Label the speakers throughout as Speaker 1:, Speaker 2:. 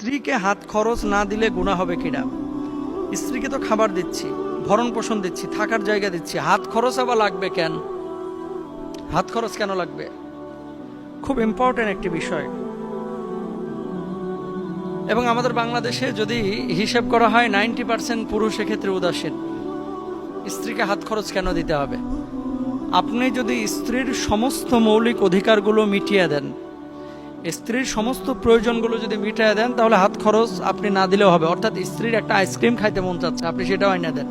Speaker 1: স্ত্রীকে হাত খরচ না দিলে গুণা হবে কিনা? স্ত্রীকে তো খাবার দিচ্ছি, ভরণ পোষণ দিচ্ছি, থাকার জায়গা দিচ্ছি। হাত খরচ আবার লাগবে কেন? হাত খরচ কেন লাগবে? খুব ইম্পর্টেন্ট একটি বিষয়। এবং আমাদের বাংলাদেশে যদি হিসেব করা হয় নাইনটি পার্সেন্ট পুরুষ এক্ষেত্রে উদাসীন। স্ত্রীকে হাত খরচ কেন দিতে হবে? আপনি যদি স্ত্রীর সমস্ত মৌলিক অধিকারগুলো মিটিয়ে দেন স্ত্রীর সমস্ত প্রয়োজনগুলো যদি মিটিয়ে দেন, তাহলে হাত খরচ আপনি না দিলেও হবে। অর্থাৎ স্ত্রীর একটা আইসক্রিম খাইতে মন চাচ্ছে, আপনি সেটাও আইনা দেন।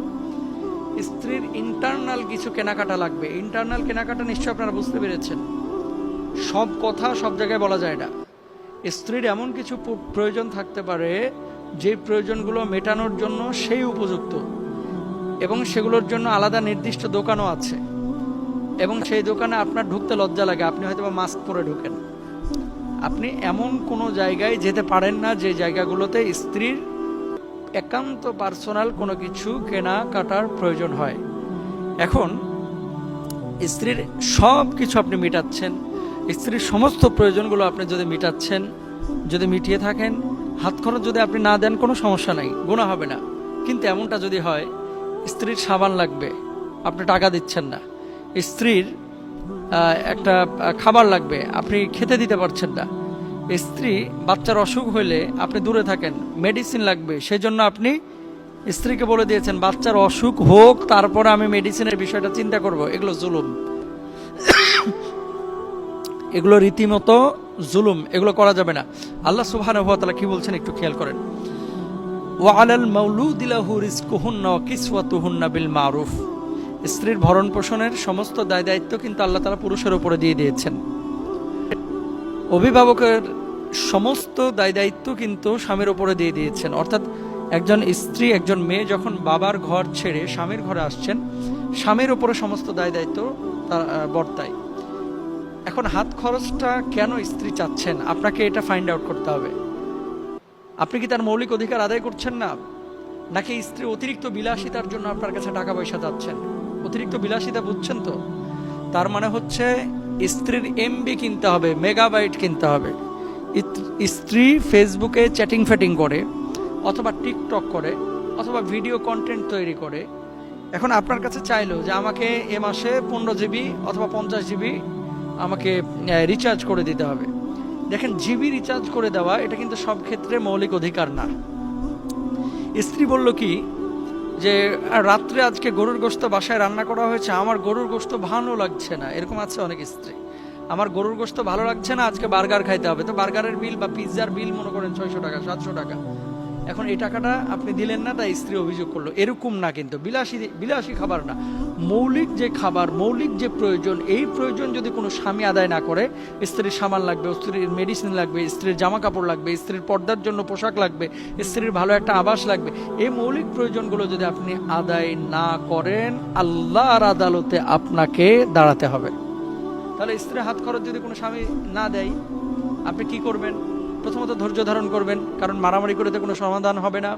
Speaker 1: স্ত্রীর ইন্টারনাল কিছু কেনাকাটা লাগবে। ইন্টারনাল কেনাকাটা নিশ্চয়ই আপনারা বুঝতে পেরেছেন। সব কথা সব জায়গায় বলা যায় না। স্ত্রীর এমন কিছু প্রয়োজন থাকতে পারে, যে প্রয়োজনগুলো মেটানোর জন্য সেই উপযুক্ত। এবং সেগুলোর জন্য আলাদা নির্দিষ্ট দোকানও আছে। এবং সেই দোকানে আপনার ঢুকতে লজ্জা লাগে। আপনি হয়তো মাস্ক পরে ঢুকেন। এমন কোনো জায়গায় যেতে পারেন না যে জায়গাগুলোতে স্ত্রীর একান্ত পার্সোনাল কোনো কিছু কেনাকাটার প্রয়োজন হয়। এখন, স্ত্রীর সব কিছু আপনি মেটাচ্ছেন, স্ত্রীর সমস্ত প্রয়োজনগুলো আপনি যদি মেটাচ্ছেন, যদি মিটিয়ে থাকেন, হাত খরচ যদি আপনি না দেন কোনো সমস্যা নাই গোনা হবে না। কিন্তু এমনটা যদি হয়, স্ত্রীর সাবান লাগবে, আপনি টাকা দিচ্ছেন না। স্ত্রীর একটা খাবার লাগবে। আপনি খেতে দিতে পারছেন না। স্ত্রী, বাচ্চার অসুখ হইলে আপনি দূরে থাকেন। মেডিসিন লাগবে। সেজন্য আপনি স্ত্রীকে বলে দিয়েছেন, বাচ্চার অসুখ হোক, তারপরে আমি মেডিসিনের বিষয়টা চিন্তা করব। এগুলো জুলুম। এগুলো রীতিমতো জুলুম। এগুলো করা যাবে না। আল্লাহ তাআলা কি বলছেন একটু খেয়াল করেন। ওয়া আলাল মাউলুদি লাহু রিজকুহুন্না ওয়া কিসওয়াতুহুন্না বিল মারুফ। স্ত্রীর ভরণ পোষণের সমস্ত দায় দায়িত্ব কিন্তু আল্লাহ তাআলা পুরুষের উপরে দিয়ে দিয়েছেন। অভিভাবকের সমস্ত দায় দায়িত্ব কিন্তু স্বামীর উপরে দিয়ে দিয়েছেন। অর্থাৎ একজন স্ত্রী, একজন মেয়ে যখন বাবার ঘর ছেড়ে স্বামীর ঘরে আসছেন, স্বামীর উপরে সমস্ত দায় দায়িত্ব তার বর্তায়। এখন হাত খরচটা কেন স্ত্রী চাচ্ছেন? আপনাকে এটা ফাইন্ড আউট করতে হবে। আপনি কি তার মৌলিক অধিকার আদায় করছেন না? নাকি স্ত্রী অতিরিক্ত বিলাসিতার জন্য আপনার কাছে টাকা পয়সা চাচ্ছেন? অতিরিক্ত বিলাসিতা বুঝছেন তো? তার মানে হচ্ছে স্ত্রীর এমবি কিনতে হবে মেগাবাইট কিনতে হবে। স্ত্রী ফেসবুকে চ্যাটিং ফ্যাটিং করে, অথবা টিকটক করে, অথবা ভিডিও কন্টেন্ট তৈরি করে। এখন আপনার কাছে চাইলো যে আমাকে এ মাসে পনেরো জিবি অথবা পঞ্চাশ জিবি আমাকে রিচার্জ করে দিতে হবে। দেখেন জিবি রিচার্জ করে দেওয়া, এটা কিন্তু সব ক্ষেত্রে মৌলিক অধিকার না। স্ত্রী বলল কি যে রাত্রে আজকে গরুর গোস্ত বাসায় রান্না করা হয়েছে, আমার গরুর গোস্ত ভালো লাগছে না। এরকম আছে অনেক স্ত্রী। আমার গরুর গোস্ত ভালো লাগছে না, আজকে বার্গার খাইতে হবে। তো বার্গারের বিল বা পিৎজার বিল মনে করেন ছয়শো টাকা, সাতশো টাকা। এখন এই টাকাটা আপনি দিলেন না, তাই স্ত্রী অভিযোগ করল। এরকম না কিন্তু, বিলাসী বিলাসী খাবার না। মৌলিক যে খাবার, মৌলিক যে প্রয়োজন, এই প্রয়োজন যদি কোনো স্বামী আদায় না করে, স্ত্রীর সামান লাগবে, স্ত্রীর মেডিসিন লাগবে, স্ত্রীর জামা কাপড় লাগবে, স্ত্রীর পর্দার জন্য পোশাক লাগবে, স্ত্রীর ভালো একটা আবাস লাগবে, এই মৌলিক প্রয়োজনগুলো যদি আপনি আদায় না করেন, আল্লাহর আদালতে আপনাকে দাঁড়াতে হবে। তাহলে স্ত্রীর হাত খরচ যদি কোনো স্বামী না দেয়, আপনি কি করবেন? প্রথমত ধৈর্য ধারণ করবেন, কারণ মারামারি করে তো কোনো সমাধান হবে না।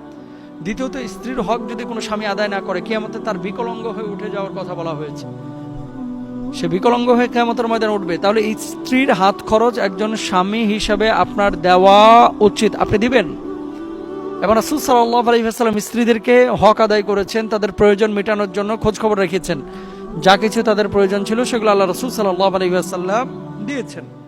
Speaker 1: দ্বিতীয়ত, স্ত্রীর হক যদি কোনো স্বামী আদায় না করে, কেয়ামতে তার বিকলঙ্গ হয়ে উঠে যাওয়ার কথা বলা হয়েছে। সে বিকলঙ্গ হয়ে কেয়ামতের ময়দানে উঠবে। তাহলে স্ত্রীর হাত খরচ একজন স্বামী হিসাবে আপনার দেওয়া উচিত। আপনি দিবেন? এবং রাসুল সাল্লাহ আলহিহাস্লাম স্ত্রীদেরকে হক আদায় করেছেন, তাদের প্রয়োজন মেটানোর জন্য খোঁজ খবর রেখেছেন। যা কিছু তাদের প্রয়োজন ছিল, সেগুলো আল্লাহ রসুল সাল্লাহ আলহিহাস্লাম দিয়েছেন।